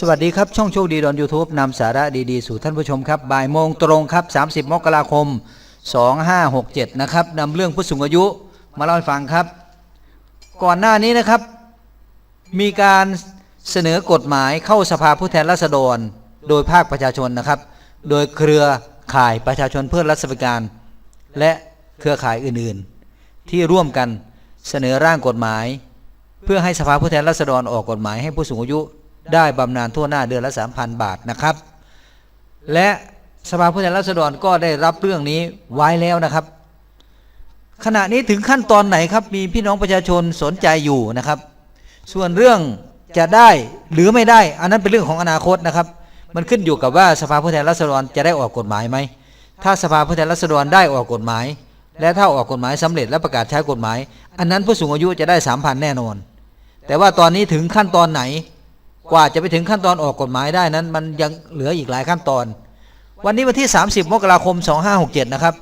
สวัสดีครับ ช่องโชคดีดอน YouTube นำสาระดีๆ สู่ท่านผู้ชมครับบ่ายโมงตรงครับ 30 มกราคม 2567 นะครับนำเรื่องผู้สูงอายุมาเล่าให้ฟังครับ ก่อนหน้านี้นะครับ มีการเสนอกฎหมายเข้าสภาผู้แทนราษฎร โดยภาคประชาชนนะครับ โดยเครือข่ายประชาชนเพื่อรัฐสวัสดิการ และเครือข่ายอื่นๆ ที่ร่วมกันเสนอร่างกฎหมาย เพื่อให้สภาผู้แทนราษฎรออกกฎหมายให้ผู้สูงอายุ ได้บำนาญทั่วหน้าเดือนละ 3,000 บาทนะครับ และสภาผู้แทนราษฎรก็ได้รับเรื่องนี้ไว้แล้วนะครับ ขณะนี้ถึงขั้นตอนไหนครับมีพี่น้องประชาชนสนใจอยู่นะครับ ส่วนเรื่องจะได้หรือไม่ได้ อันนั้นเป็นเรื่องของอนาคตนะครับ มันขึ้นอยู่กับว่าสภาผู้แทนราษฎรจะได้ออกกฎหมายไหมถ้าสภาผู้แทนราษฎรได้ออกกฎหมาย และถ้าออกกฎหมายสำเร็จและประกาศใช้กฎหมาย อันนั้นผู้สูงอายุจะได้สามพันแน่นอน แต่ว่าตอนนี้ถึงขั้นตอนไหน กว่าจะไปถึงขั้นตอนออกกฎหมายได้นั้น มันยังเหลืออีกหลายขั้นตอน วันนี้วันที่ 30 มกราคม 2567 นะครับ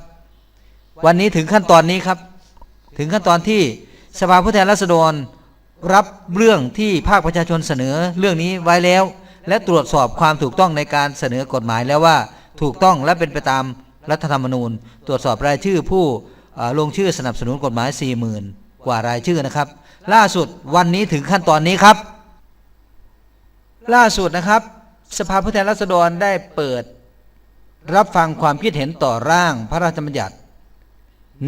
วันนี้ถึงขั้นตอนนี้ครับ ถึงขั้นตอนที่สภาผู้แทนราษฎรรับเรื่องที่ภาคประชาชนเสนอเรื่องนี้ไว้แล้ว และตรวจสอบความถูกต้องในการเสนอกฎหมายแล้วว่าถูกต้องและเป็นไปตามรัฐธรรมนูญ ตรวจสอบรายชื่อผู้ลงชื่อสนับสนุนกฎหมาย 40,000 กว่ารายชื่อนะครับ ล่าสุดวันนี้ถึงขั้นตอนนี้ครับ ล่าสุดนะครับ สภาผู้แทนราษฎรได้เปิด รับฟังความคิดเห็นต่อร่างพระราชบัญญัติ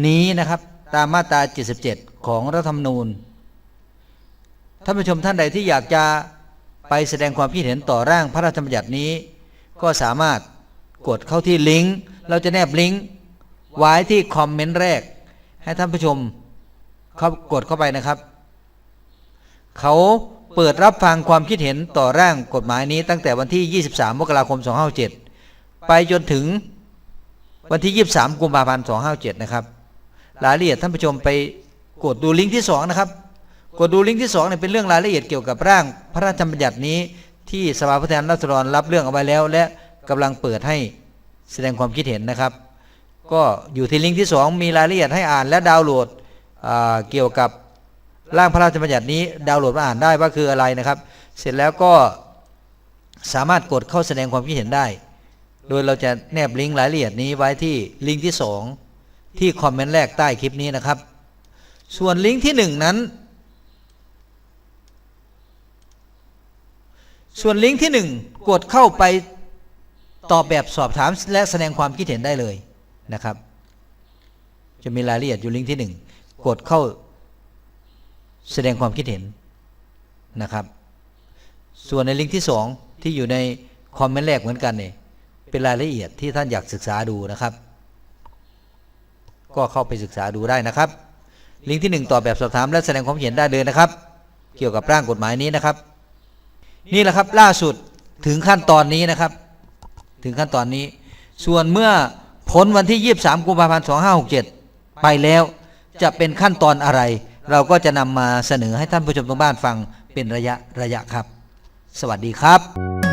นี้นะครับตามมาตรา 77 ของรัฐธรรมนูญท่านผู้ชมท่านใดที่อยากจะไปแสดงความคิดเห็นต่อร่างพระราชบัญญัตินี้ ก็สามารถกดเข้าที่ลิงก์เราจะแนบลิงก์ไว้ที่คอมเมนต์แรก ให้ท่านผู้ชมเขากดเข้าไปนะครับ เขา เปิดรับฟังความคิดเห็นต่อร่างกฎหมายนี้ตั้งแต่วันที่ 23 มกราคม 2567ไปจนถึงวันที่ 23 กุมภาพันธ์ 257 นะครับ รายละเอียดท่านผู้ชมไปกดดูลิงก์ที่ 2 นะครับ กดดูลิงก์ที่2เนี่ยเป็นเรื่องรายละเอียดเกี่ยวกับร่างพระราชบัญญัตินี้ที่สภาผู้แทนราษฎรรับเรื่องเอาไว้แล้ว และกำลังเปิดให้แสดงความคิดเห็นนะครับ ก็อยู่ที่ลิงก์ที่ 2 มีรายละเอียดให้อ่านและดาวน์โหลดเกี่ยวกับ ร่างพระราชบัญญัตินี้ดาวน์โหลดมาอ่านได้ว่าคืออะไรนะครับ เสร็จแล้วก็สามารถกดเข้าแสดงความคิดเห็นได้ โดยเราจะแนบลิงก์รายละเอียดนี้ไว้ที่ลิงก์ที่ 2 ที่คอมเมนต์แรกใต้คลิปนี้นะครับ ส่วนลิงก์ที่ 1 นั้น ส่วนลิงก์ที่ 1 กดเข้าไปตอบแบบสอบถามและแสดงความคิดเห็นได้เลยนะครับ จะมีรายละเอียดอยู่ลิงก์ที่ 1 กดเข้า แสดงความคิดเห็นนะครับ ส่วนในลิงก์ที่2ที่อยู่ในคอมเมนต์แรกเหมือนกันเนี่ยเป็นรายละเอียดที่ท่านอยากศึกษาดูนะครับ ก็เข้าไปศึกษาดูได้นะครับ ลิงก์ที่ 1 ต่อแบบสอบถามและแสดงความเห็นได้เลยนะครับ เกี่ยวกับร่างกฎหมายนี้นะครับ นี่แหละครับล่าสุดถึงขั้นตอนนี้นะครับ ถึงขั้นตอนนี้ ส่วนเมื่อผลวันที่ 23 กุมภาพันธ์ 2567 ไปแล้วจะเป็นขั้นตอนอะไร เราก็จะนำมาเสนอให้ท่านผู้ชมทางบ้านฟังเป็นระยะระยะครับ สวัสดีครับ